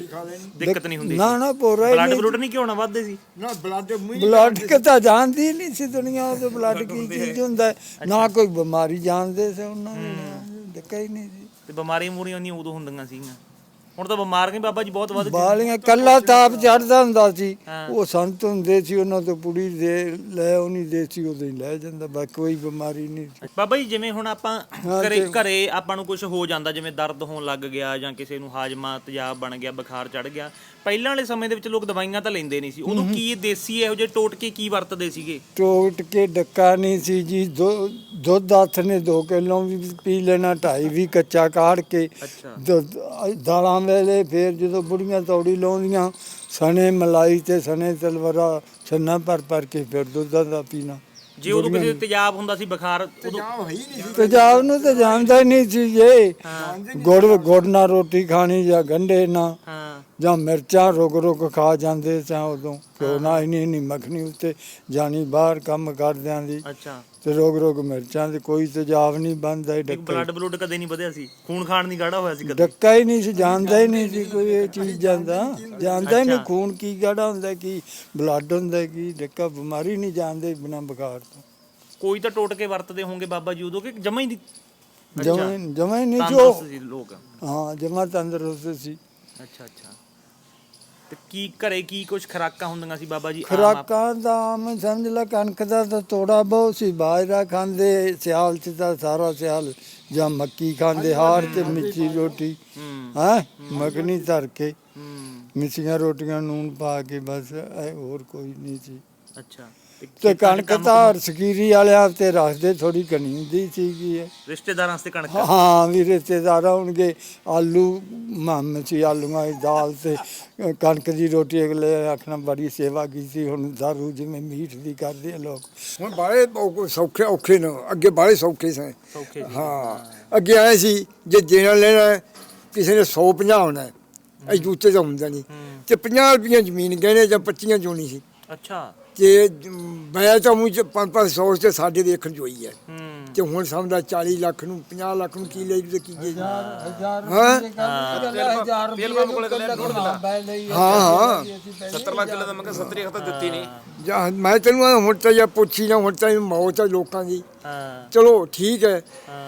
ਦਿੱਕਤ ਨਹੀਂ ਹੁੰਦੀ ਨਾ ਨਾ ਪੂਰਾ ਹੀ ਬਲੱਡ ਨਹੀਂ। ਬਲੂਡ ਨਹੀਂ ਘਿਓ ਨਾਲ ਵੱਧਦੇ ਸੀ? ਨਾ ਬਲੱਡ ਬਲੱਡ ਕਿਤਾ ਜਾਣਦੀ ਨਹੀਂ ਸੀ ਦੁਨੀਆ ਉਹ ਬਲੱਡ ਕੀ ਚੀਜ਼ ਹੁੰਦਾ। ਹੈ। ਨਾ ਕੋਈ ਬਿਮਾਰੀ ਜਾਣਦੇ ਸੀ ਉਹਨਾਂ ਨੂੰ ਦੇਖਿਆ ਹੀ ਨਹੀਂ ਸੀ। ਤੇ ਬਿਮਾਰੀਆਂ ਮੂਰੀਆਂ ਨਹੀਂ ਉਦੋਂ ਹੁੰਦੀਆਂ ਸੀਗੀਆਂ। ਹੁਣ ਤਾਂ ਬਿਮਾਰੀਆਂ ਬਾਬਾ ਜੀ ਬਹੁਤ ਵੱਧ ਬਾਲੀਆਂ ਕੱਲਾ ਤਾਪ ਚੜਦਾ ਹੁੰਦਾ ਸੀ। ਉਹ ਸੰਤ ਹੁੰਦੇ ਸੀ ਉਹਨਾਂ ਤੋਂ ਪੁੜੀ ਦੇ ਲੈ ਉਹ ਨਹੀਂ ਦੇ ਸੀ ਉਦੋਂ ਹੀ ਲੈ ਜਾਂਦਾ ਬਾ ਕੋਈ ਬਿਮਾਰੀ ਨਹੀਂ ਸੀ। ਬਾਬਾ ਜੀ ਜਿਵੇਂ ਹੁਣ ਆਪਾਂ ਘਰੇ ਘਰੇ ਆਪਾਂ ਨੂੰ ਕੁਝ ਹੋ ਜਾਂਦਾ ਜਿਵੇਂ ਦਰਦ ਹੋਣ ਲੱਗ ਗਿਆ ਜਾਂ ਕਿਸੇ ਨੂੰ ਹਾਜਮਾ ਤੇਜ਼ਾਬ ਬਣ ਗਿਆ ਬੁਖਾਰ ਚੜ ਗਿਆ ਪਹਿਲਾਂ ਵਾਲੇ ਸਮੇਂ ਦੇ ਵਿੱਚ ਲੋਕ ਦਵਾਈਆਂ ਤਾਂ ਲੈਂਦੇ ਨਹੀਂ ਸੀ। ਉਦੋਂ ਕੀ ਦੇਸੀ ਇਹੋ ਜਿਹੇ ਟੋਟਕੇ ਕੀ ਵਰਤਦੇ ਸੀਗੇ? ਟੋਟ ਕੇ ਡੱਕਾ ਨਹੀਂ ਸੀ ਜੀ। ਦੁ- ਦੁੱਧ ਹੱਥ ਨੇ ਦੋ ਕਿਲੋ ਵੀ ਪੀ ਲੈਣਾ ਢਾਈ ਵੀ ਕੱਚਾ ਕਾੜ ਕੇ। ਅੱਛਾ। ਦੁੱਧ- ਦਾਲਾਂ ਵੇਲੇ ਫੇਰ ਜਦੋਂ ਬੁੜੀਆਂ ਤੌੜੀ ਲਾਉਂਦੀਆਂ ਸਣੇ ਮਲਾਈ ਤੇ ਸਣੇ ਤਲਵਰਾ ਛੰਨਾ ਭਰ ਭਰ ਕੇ ਫਿਰ ਦੁੱਧਾਂ ਦਾ ਪੀਣਾ। ਜੇ ਉਦੋਂ ਕਿਸੇ ਨੂੰ ਤੇਜ਼ਾਬ ਹੁੰਦਾ ਸੀ ਬੁਖਾਰ ਉਦੋਂ ਹੈ ਹੀ ਨਹੀਂ ਤੇਜ਼ਾਬ ਨੂੰ ਤਾਂ ਜਾਣਦਾ ਹੀ ਨਹੀਂ ਸੀ ਜੇ। ਗੁੜ ਗੁੜ ਨਾਲ ਰੋਟੀ ਖਾਣੀ ਜਾਂ ਗੰਢੇ ਨਾਲ ਹਾਂ। ਜਾਂ ਮਿਰਚਾਂ ਰੁਕ ਰੁਕ ਖਾ ਜਾਂਦੇ ਸਾਂ ਉਦੋਂ ਕਿਉਂ ਨਾ ਇਨੀ ਨਹੀਂ ਮੱਖਣੀ ਉੱਤੇ ਜਾਣੀ ਬਾਹਰ ਕੰਮ ਕਰਦਿਆਂ ਦੀ। ਅੱਛਾ। ਤੇ ਰੋਗ ਰੋਗ ਮਿਰਚਾਂ ਦੇ ਕੋਈ ਤੇਜ਼ਾਬ ਨਹੀਂ ਬੰਦਾ ਇੱਕ ਡੱਕਾ। ਬਲੱਡ ਬਲੂਡ ਕਦੇ ਨਹੀਂ ਵਧਿਆ ਸੀ। ਖੂਨ ਖਾਣ ਨਹੀਂ ਗਾੜਾ ਹੋਇਆ ਸੀ ਕਦੇ? ਡੱਕਾ ਹੀ ਨਹੀਂ ਸੀ ਜਾਣਦਾ ਹੀ ਨਹੀਂ ਸੀ ਕੋਈ ਇਹ ਚੀਜ਼ ਜਾਂਦਾ। ਜਾਣਦਾ ਹੀ ਨਹੀਂ। ਖੂਨ ਕੀ ਗਾੜਾ ਹੁੰਦਾ ਕੀ ਬਲੱਡ ਹੁੰਦਾ ਕੀ ਡੱਕਾ ਬਿਮਾਰੀ ਨਹੀਂ ਜਾਣਦੇ ਬਿਨਾਂ ਬੁਖਾਰ ਤੋਂ। ਕੋਈ ਤਾਂ ਟੋਟਕੇ ਵਰਤਦੇ ਹੋਣਗੇ ਬਾਬਾ ਜੀ ਉਦੋਂ ਕਿ ਜਮਾ ਹੀ ਜਮਾਂ ਜਮਾ ਹੀ ਨਹੀਂ ਜੋ ਹਾਂ ਜਮਾ ਤੰਦਰੁਸਤ ਸੀ। ਅੱਛਾ ਅੱਛਾ। ਤੇ ਕੀ ਘਰੇ ਕੀ ਕੁਝ ਖਰਾਕਾਂ ਹੁੰਦੀਆਂ ਸੀ ਬਾਬਾ ਜੀ? ਆਮ ਆਪ- ਖੁਰਾਕਾਂ ਦਾ ਆਮ ਸਮਝ ਲੈ ਕਣਕ ਦਾ ਤਾਂ ਤੋੜਾ ਬਹੁਤ ਸੀ ਬਾਜਰਾ ਖਾਂਦੇ ਸਿਆਲ ਚ ਤਾਂ ਸਾਰਾ ਸਿਆਲ ਜਾਂ ਮੱਕੀ ਖਾਂਦੇ ਹਾਰ ਤੇ ਮਿੱਠੀ ਰੋਟੀ ਹੂੰ। ਹੈ? ਮੱਖਣੀ ਧਰ ਕੇ ਹੂੰ। ਮਿੱਠੀਆਂ ਰੋਟੀਆਂ ਨੂਨ ਪਾ ਕੇ ਬਸ ਇਹ ਹੋਰ ਕੋਈ ਨਹੀਂ ਸੀ। ਅੱਛਾ। ਤੇ ਕਣਕ ਤਾਂ ਸਕੀਰੀ ਵਾਲਿਆਂ ਤੇ ਰੱਖਦੇ ਥੋੜੀ ਕਣੀ ਹੁੰਦੀ ਸੀਗੀ ਇਹ। ਰਿਸ਼ਤੇਦਾਰਾਂ ਵਾਸਤੇ ਕਣਕ? ਹਾਂ ਵੀ ਰਿਸ਼ਤੇਦਾਰ ਆਉਣਗੇ ਆਲੂ ਮੰਮ ਸੀ ਆਲੂਆਂ ਦੀ ਦਾਲ ਤੇ ਕਣਕ ਦੀ ਰੋਟੀ ਅਗਲੇ ਆਖਣਾ ਬੜੀ ਸੇਵਾ ਕੀਤੀ ਹੁਣ ਦਾਰੂ ਜਿਵੇਂ ਮੀਟ ਦੀ ਕਰਦੇ ਆ ਲੋਕ। ਹੁਣ ਬਾਲੇ ਸੌਖੇ ਔਖੇ ਨੇ ਅੱਗੇ ਬਾਲੇ ਸੌਖੇ ਸਨ ਸੌਖੇ ਹਾਂ ਅੱਗੇ ਆਏ ਸੀ ਜੇ ਦੇਣਾ ਲੈਣਾ ਹੈ, ਕਿਸੇ ਨੇ 150 ਹੋਣਾ ਹੈ ਇਹ ਜੂਤੇ ਤਾਂ ਹੁੰਦਾ ਨਹੀਂ। ਹੂੰ। ਤੇ 50 ਰੁਪਈਆ ਜ਼ਮੀਨ ਗਹਿਣੇ ਜਾਂ 25 ਚੋਣੀ ਸੀ। ਅੱਛਾ। ਤੇ ਮੈਂ ਤਾਂ ਮੂੰਹ ਚ 5-500 ਤੇ ਸਾਡੇ ਦੇਖਣ ਚ ਹੋਈ ਹੈ। ਤੇ ਹੁਣ ਸਮਝਦਾ 40 ਲੱਖ ਨੂੰ 50 ਲੱਖ ਨੂੰ ਕੀ ਲੈ ਜੂ ਤੇ ਕੀ ਜੇ ਹਾਂ ਹਜ਼ਾਰ ਹਾਂ? ਤੇਲ ਪੰਪ ਕੋਲੇ ਲੈ ਡੋੜ ਦਿੰਦਾ ਹਾਂ 70 ਲੱਖ ਕਿਲੋ ਦਾ ਮੈਂ ਕਿਹਾ 70 ਖਤ ਦਿੱਤੀ ਨਹੀਂ। ਜਾਂ ਮੈਂ ਤੈਨੂੰ ਹੁਣ ਤਾਂ ਜਾਂ ਪੁੱਛੀ ਨਾ ਹੁਣ ਤਾਂ ਮੌਤ ਹੈ ਲੋਕਾਂ ਦੀ। ਹਾਂ। ਚਲੋ ਠੀਕ ਹੈ।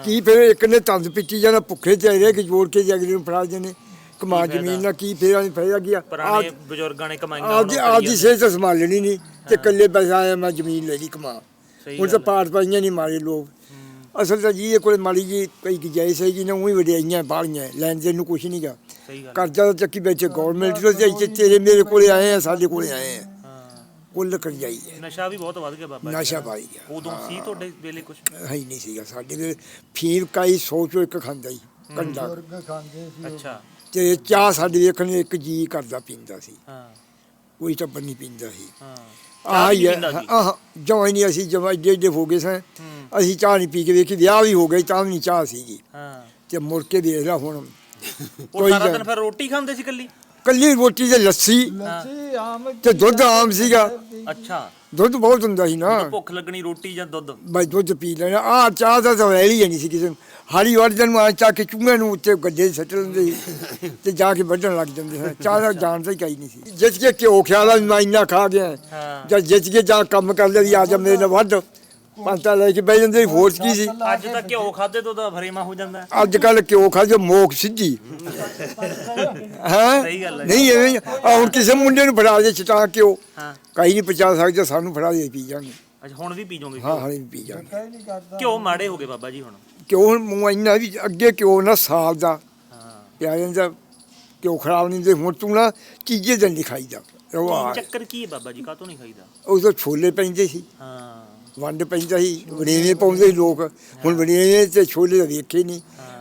ਕੀ ਫਿਰ ਇੱਕ ਨੇ ਤੰਦ ਪਿੱਟੀ ਜਾਣਾ ਭੁੱਖੇ ਤੇ ਰਹਿ ਕੇ ਜੋੜ ਕੇ ਜਗਦੇ ਨੂੰ ਫੜਾ ਦੇਣੇ ਕਮਾ ਜ਼ਮੀਨ ਨਾਲ ਕੀ ਫੇਰ ਨਹੀਂ ਫੇਰ ਗਿਆ। ਪੁਰਾਣੇ ਬਜ਼ੁਰਗਾਂ ਨੇ ਕਮਾਈਆਂ ਆਪਦੀ ਆਪਦੀ ਸਿਹਤ ਸੰਭਾਲ ਲੈਣੀ ਨਹੀਂ ਤੇ ਕੱਲੇ ਪੈਸਾ ਆਇਆ ਮੈਂ ਜ਼ਮੀਨ ਲੈ ਲਈ ਕਮਾ। ਸਹੀ ਹੁਣ ਤਾਂ ਪਾਠ ਪਾਈਆਂ ਨਹੀਂ ਮਾਰੇ ਲੋਕ। ਅਸਲ ਤਾਂ ਜੀ ਇਹ ਕੋਲੇ ਮਾੜੀ ਜੀ ਕਈ ਗੁੰਜਾਇਸ਼ ਹੈ ਜੀ ਨੇ ਉਹੀ ਵਡਿਆਈਆਂ ਬਾਲੀਆਂ ਲੈਣ ਦੇਣ ਨੂੰ ਕੁਛ ਨਹੀਂ ਗਾ। ਸਹੀ ਗੱਲ ਕਰਜ਼ਾ ਤਾਂ ਚੱਕੀ ਬੈਠੇ ਗਵਰਨਮੈਂਟ ਤੋਂ ਤੇ ਤੇਰੇ ਮੇਰੇ ਕੋਲੇ ਆਏ ਆ ਸਾਡੇ ਕੋਲੇ ਆਏ ਆ। ਹਾਂ। ਕੁੱਲ ਕਰਜ਼ਾਈ ਹੈ। ਨਸ਼ਾ ਵੀ ਬਹੁਤ ਵੱਧ ਗਿਆ ਬਾਬਾ। ਨਸ਼ਾ ਪਾਈ ਗਿਆ। ਉਦੋਂ ਸੀ ਤੁਹਾਡੇ ਵੇਲੇ ਕੁਝ ਹੈ ਹੀ ਨਹੀਂ ਸੀਗਾ। ਸਾਡੇ ਦੇ ਫੀਮ ਕਾਈ ਸੋਚੋ ਇੱਕ ਖਾਂਦਾ ਹੀ। ਕੰਡਾ। ਖਾਂਦੇ ਸੀ ਅੱਛਾ। ਤੇ ਚਾਹ ਸਾਡੇ ਵੇਖਣ ਨੂੰ ਇੱਕ ਜੀ ਕਰਦਾ ਪੀਂਦਾ ਸੀ। ਹਾਂ। ਕੋਈ ਟੱਬਰ ਨਹੀਂ ਪੀਂਦਾ ਸੀ। ਹਾਂ। ਆਹ ਹੀ। ਆਹ ਹੀ ਨਹੀਂ ਅਸੀਂ ਜਮਾਂ ਏਡੇ ਏਡੇ ਹੋ ਗਏ ਸਾਂ। ਅਸੀਂ ਚਾਹ ਨਹੀਂ ਪੀ ਕੇ ਵੇਖੀ ਵਿਆਹ ਵੀ ਹੋ ਗਏ ਤਾਂ ਵੀ ਨਹੀਂ ਚਾਹ ਸੀਗੀ। ਹਾਂ। ਤੇ ਮੁੜ ਕੇ ਦੇਖ ਲੈ ਹੁਣ। ਉਹ ਸਾਰਾ ਦਿਨ ਫਿਰ ਰੋਟੀ ਖਾਂਦੇ ਸੀ ਕੱਲੀ ਕੱਲੀ ਰੋਟੀ ਤੇ ਲੱਸੀ ਲੱਸੀ ਆਮ ਤੇ ਦੁੱਧ ਆਮ ਸੀਗਾ। ਅੱਛਾ। ਦੁੱਧ ਬਹੁਤ ਹੁੰਦਾ ਸੀ ਨਾ। ਭੁੱਖ ਲੱਗਣੀ ਰੋਟੀ ਜਾਂ ਦੁੱਧ। ਬਈ ਦੁੱਧ ਪੀ ਲੈਣਾ। ਆ ਚਾਹ ਦਾ ਤਾਂ ਹੀ ਨਹੀਂ ਸੀ ਕਿਸੇ ਨੂੰ। ਹਾੜੀ ਵਰਜਨ ਨੂੰ ਆ ਚਾ ਕੇ ਚੂਹੇ ਨੂੰ ਉੱਤੇ ਗੱਡੇ ਸੱਟ ਲੈਂਦੇ ਸੀ (laughs) ਤੇ ਜਾ ਕੇ ਵੱਢਣ ਲੱਗ ਜਾਂਦੇ ਸੀ। ਚਾਹ ਦਾ ਜਾਣਦਾ ਹੀ ਕਈ ਨਹੀਂ ਸੀ। ਜਿੱਤ ਕੇ ਘਿਓ ਖਿਆਲਾ ਮੈਂ ਇੰਨਾ ਖਾ ਗਿਆ। ਹਾਂ। ਜਦ ਜਿੱਤ ਕੇ ਜਾ ਕੰਮ ਕਰ ਲਿਆ ਵੀ ਆ ਜਾ ਮੇਰੇ ਨਾਲ ਵੱਢ। ਪੰਤਾ ਲੈ ਕੇ ਬਹਿ ਜਾਂਦੇ ਸੀ, ਹੋਰ ਕੀ ਸੀ। ਅੱਜ ਤਾਂ ਘਿਓ ਖਾਦੇ ਤੋਂ ਤਾਂ ਫਰੇਮਾ ਹੋ ਜਾਂਦਾ। ਹੈ। ਅੱਜ ਕੱਲ ਘਿਓ ਖਾ ਜੋ ਮੋਕ ਸਿੱਧੀ। ਹਾਂ ਸਹੀ ਗੱਲ ਹੈ। ਨਹੀਂ ਐਵੇਂ ਆ। ਹੁਣ ਕਿਸੇ ਮੁੰਡੇ ਨੂੰ ਫੜਾ ਦੇ ਚਟਾ ਘਿਓ। ਹਾਂ। ਕਈ ਨਹੀਂ ਪਚਾ ਸਕਦੇ ਸਾਨੂੰ ਫੜਾ ਦੇ ਪੀ ਜਾਣਗੇ ਅੱਛਾ ਹੁਣ ਵੀ ਪੀ ਜਾਓਗੇ? ਹਾਂ ਹਾਲੇ ਵੀ ਪੀ ਜਾਣਗੇ ਘਿਓ ਮਾੜੇ ਹੋ ਗਏ ਬਾਬਾ ਜੀ ਹੁਣ। ਕਿਉਂ ਹੁਣ ਮੂੰਹ ਇੰਨਾ ਵੀ ਅੱਗੇ ਕਿਉਂ ਨਾ ਸਾਲ ਦਾ ਹਾਂ। ਪਿਆ ਜਾਂਦਾ ਕਿਉਂ ਖਰਾਬ ਨਹੀਂ ਦੇ ਹੁਣ ਤੂੰ ਨਾ ਚੀਜ਼ੇ ਦਿਨ ਲਿਖਾਈ ਜਾ ਉਹ ਆ ਚੱਕਰ ਕੀ ਹੈ ਬਾਬਾ ਜੀ ਕਾਤੋਂ ਨਹੀਂ ਖਾਈਦਾ? ਉਹ ਤੋਂ ਛੋਲੇ ਪੈਂਦੇ ਸੀ। ਹਾਂ। ਵੰਡ ਪੈਂਦਾ ਸੀ ਵੜੇਵੇਂ ਪਾਉਂਦੇ ਸੀ ਲੋਕ। ਹੁਣ ਵੜੇਵੇਂ ਤੇ ਛੋਲੇ ਤਾਂ ਵੇਖੇ ਨਹੀਂ।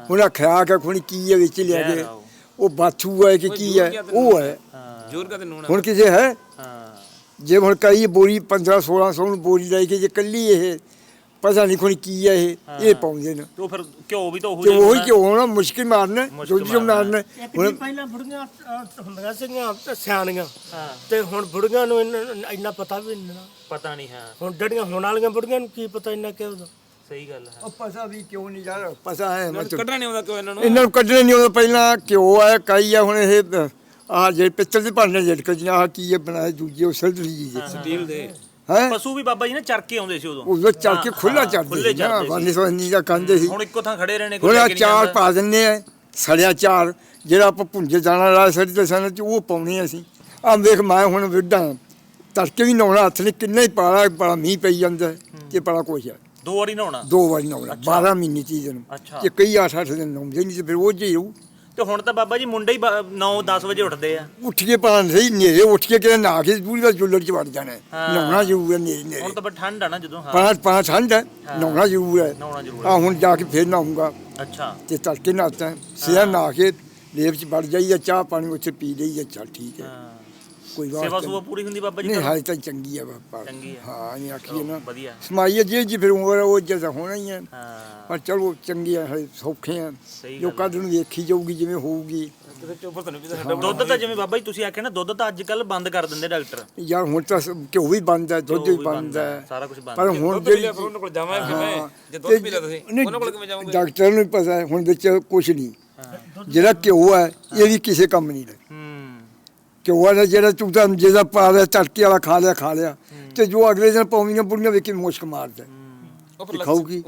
ਹੁਣ ਆ ਖਿਆ ਕੇ ਖੁਣੀ ਕੀ ਹੈ ਵਿੱਚ ਲਿਆ ਜ਼ਹਿਰ ਕੇ। ਆ ਉਹ। ਉਹ ਬਾਥੂ ਹੈ ਕਿ ਕੀ ਹੈ ਉਹ ਹੈ। ਹਾਂ? ਜੋਰ ਕਾ ਤੇ ਨੂਣ ਹੁਣ ਕਿਸੇ ਹੈ? ਹਾਂ। ਜੇ ਹੁਣ ਕਈ ਬੋਰੀ 15 1600 ਨੂੰ ਬੋਰੀ ਲੈ ਕੇ ਜੇ ਕੱਲੀ ਇਹ ਪਤਾ ਨਹੀਂ ਖੁਣੀ ਕੀ ਹੈ ਇਹ ਇਹ ਪਾਉਂਦੇ ਨੇ। ਤੇ ਫਿਰ ਘਿਓ ਵੀ ਤਾਂ ਉਹ ਤੇ ਜਿਹਾ ਹੀ ਉਹੀ ਹੋਣਾ। ਕਿਉਂ ਹੋਣਾ ਮੁਸ਼ਕਿਲ ਮਾਰਨਾ ਮੁਸ਼ਕਿਲ ਦੁੱਧ ਜੋ ਮਾਰਨਾ। ਇੱਕ ਹੁਣ ਜੀ ਪਹਿਲਾਂ ਬੁੜੀਆਂ ਅਹ, ਹੁੰਦੀਆਂ ਸੀਗੀਆਂ ਤੇ ਸਿਆਣੀਆਂ। ਹਾਂ। ਤੇ ਹੁਣ ਬੁੜੀਆਂ ਨੂੰ ਇੰਨਾ- ਇੰਨਾ ਪਤਾ ਵੀ ਨਹੀਂ ਨਾ। ਪਤਾ ਨਹੀਂ ਹਾਂ। ਹੁਣ ਜਿਹੜੀਆਂ ਹੁਣ ਵਾਲੀਆਂ ਬੁੜੀਆਂ ਨੂੰ ਕੀ ਪਤਾ ਇੰਨਾ ਕਿਉਂ ਦਾ। ਸਹੀ ਗੱਲ ਹੈ। ਉਹ ਪਸਾ ਵੀ ਕਿਉਂ ਨਹੀਂ ਯਾਰ ਪਸਾ ਹੈ ਮਤਲਬ ਕੱਢਣਾ ਨਹੀਂ ਆਉਂਦਾ ਕਿਉਂ ਇਹਨਾਂ ਨੂੰ? ਇਹਨਾਂ ਨੂੰ ਕੱਢਣੇ ਨਹੀਂ ਆਉਂਦਾ ਪਹਿਲਾਂ ਘਿਓ ਹੈ ਕਈ ਆ ਹੁਣ ਇਹ ਆ ਜਿਹੜੇ ਪਿੱਤਲ ਦੇ ਭਾਂਡੇ ਜਿਹੜੇ ਜੀਆਂ ਆ ਕੀ ਇਹ ਬਣਾਏ ਦੂਜੇ ਉਹ ਸਿਲਦਰੀ ਜੀ। ਸਟੀਲ ਦੇ। ਹੈ? ਪਸ਼ੂ ਵੀ ਬਾਬਾ ਜੀ ਨੇ ਚਰਕੇ ਆਉਂਦੇ ਸੀ ਉਦੋਂ। ਉਹ ਚੱਲ ਕੇ ਹਾਂ, ਖੁੱਲਾ ਚੜਦੇ ਸੀ ਨਾ ਬਾਨੀ ਸੋਨੀ ਦਾ ਕੰਦੇ ਸੀ। ਹੁਣ ਇੱਕੋ ਥਾਂ ਖੜੇ ਰਹਿਣੇ ਕੋਈ ਹੁਣ ਆ ਚਾਰ। ਪਾ ਦਿੰਨੇ ਆ ਸੜਿਆ ਚਾਰ ਜਿਹੜਾ ਆਪਾਂ ਭੁੰਜੇ ਜਾਣਾ ਲਾ ਸੜੀ ਸਨ ਚ ਉਹ ਪਾਉਣੇ ਅਸੀਂ। ਆ ਵੇਖ ਮੈਂ ਹੁਣ ਵਿੱਡਾ ਤੜਕੇ ਵੀ ਨਹਾਉਣਾ ਹੱਥ ਨੇ ਕਿੰਨਾ ਹੀ ਪਾਲਾ ਬੜਾ ਮੀਂਹ ਪਈ ਜਾਂਦਾ ਤੇ ਬੜਾ ਕੁਛ ਹੈ ਦੋ ਵਾਰੀ ਨਹਾਉਣਾ? ਦੋ ਵਾਰੀ ਨਹਾਉਣਾ 12 ਮਹੀਨੇ ਚੀਜ਼ ਨੂੰ। ਤੇ ਕਈ 8-8 ਦਿਨ ਨਹਾਉਂਦੇ ਨਹੀਂ ਤੇ ਫਿਰ ਉਹ ਰਹੂ। ਤੇ ਹੁਣ ਤਾਂ ਬਾਬਾ ਜੀ ਮੁੰਡੇ ਹੀ 9-10 ਵਜੇ ਉੱਠਦੇ ਆ। ਉੱਠ ਕੇ ਸਹੀ ਨੇਰੇ ਉੱਠ ਕੇ ਨਹਾ ਕੇ ਪੂਰੀ ਵਾਰ ਜੁੱਲੜ ਚ ਵੜ ਜਾਣਾ। ਨਹਾਉਣਾ ਜ਼ਰੂਰ ਹੈ ਨੇਰੇ ਹੁਣ ਨੇਰੇ ਤਾਂ ਬੜਾ ਠੰਡ ਆ ਨਾ ਜਦੋਂ ਹਾਂ। ਪਾਣਾ ਪਾਣਾ ਠੰਡ ਹੈ ਨਹਾਉਣਾ ਜ਼ਰੂਰ ਹੈ। ਨਹਾਉਣਾ ਜ਼ਰੂਰ ਆ ਹੁਣ ਜਾ ਕੇ ਫੇਰ ਨਹਾਉਂਗਾ। ਅੱਛਾ। ਤੇ ਤੜਕੇ ਨਹਾਤਾ ਸਿਆ ਨਹਾ ਕੇ ਲੇਪ ਚ ਵੜ ਜਾਈਦਾ ਚਾਹ ਪਾਣੀ ਉੱਥੇ ਪੀ ਲਈਦਾ ਚੱਲ ਠੀਕ ਹੈ। ਕੋਈ ਸੇਵਾ ਬਾਤ ਸੁਵਾ ਪੂਰੀ ਹੁੰਦੀ ਬਾਬਾ ਜੀ ਨਹੀਂ? ਹਾਲੇ ਤਾਂ ਚੰਗੀ ਹੈ ਬਾਪਾ ਚੰਗੀ ਹੈ। ਹਾਂ ਇਹ ਆਖੀਏ ਨਾ। ਵਧੀਆ। ਸਮਾਈਏ ਜੀ ਜੀ ਫਿਰ ਉਹ ਜਿਹਾ ਹੋਣਾ ਹੀ ਹੈ ਹਾਂ। ਪਰ ਚਲੋ ਚੰਗੀ ਹੈ ਹਲੇ ਸੌਖੇ ਆ। ਸਹੀ ਜੋ ਕੱਲ ਨੂੰ ਵੇਖੀ ਜਾਊਗੀ ਜਿਵੇਂ ਹੋਊਗੀ। ਦੁੱਧ ਤਾਂ ਜਿਵੇਂ ਬਾਬਾ ਜੀ ਤੁਸੀਂ ਆਖਿਆ ਨਾ ਦੁੱਧ ਤਾਂ ਅੱਜ ਕੱਲ ਬੰਦ ਕਰ ਦਿੰਦੇ ਡਾਕਟਰ। ਯਾਰ ਹੁਣ ਤਾਂ ਸ- ਘਿਓ ਵੀ ਬੰਦ ਹੈ ਦੁੱਧ ਵੀ ਬੰਦ ਹੈ ਸਾਰਾ ਕੁਝ ਬੰਦ ਪਰ। ਹੁਣ ਦੁੱਧ ਪੀ ਲਿਆ ਜਿਹੜੀ ਫਿਰ ਉਹਨਾਂ ਕੋਲ ਜਾਵਾਂਗੇ ਕਿਵੇਂ? ਜੇ ਦੁੱਧ ਪੀ ਲਿਆ ਤੁਸੀਂ ਨਹੀਂ, ਉਹਨਾਂ ਕੋਲ ਕਿਵੇਂ ਜਾਓਗੇ ਡਾਕਟਰ ਨੂੰ ਵੀ ਪਤਾ ਹੈ ਹੁਣ ਵਿੱਚ ਕੁਝ ਨਹੀਂ। ਜਿਹੜਾ ਘਿਓ ਹੈ ਇਹ ਵੀ ਕਿਸੇ ਕੰਮ ਨਹੀਂ ਲੱਗ ਹੂੰ। ਘਿਓ ਵਾਲਾ ਜਿਹੜਾ ਤੂੰ ਤਾਂ ਜਿਹਦਾ ਪਾ ਲਿਆ ਤੜਕੇ ਵਾਲਾ ਖਾ ਲਿਆ ਖਾ ਲਿਆ। ਤੇ ਜੋ ਅਗਲੇ ਦਿਨ ਪਾਉਂਦੀਆਂ ਬੁੜੀਆਂ ਵੇਖ ਮੁਸ਼ਕ ਮਾਰਦਾ। ਉਹ ਤੇ ਖਾਊਗੀ।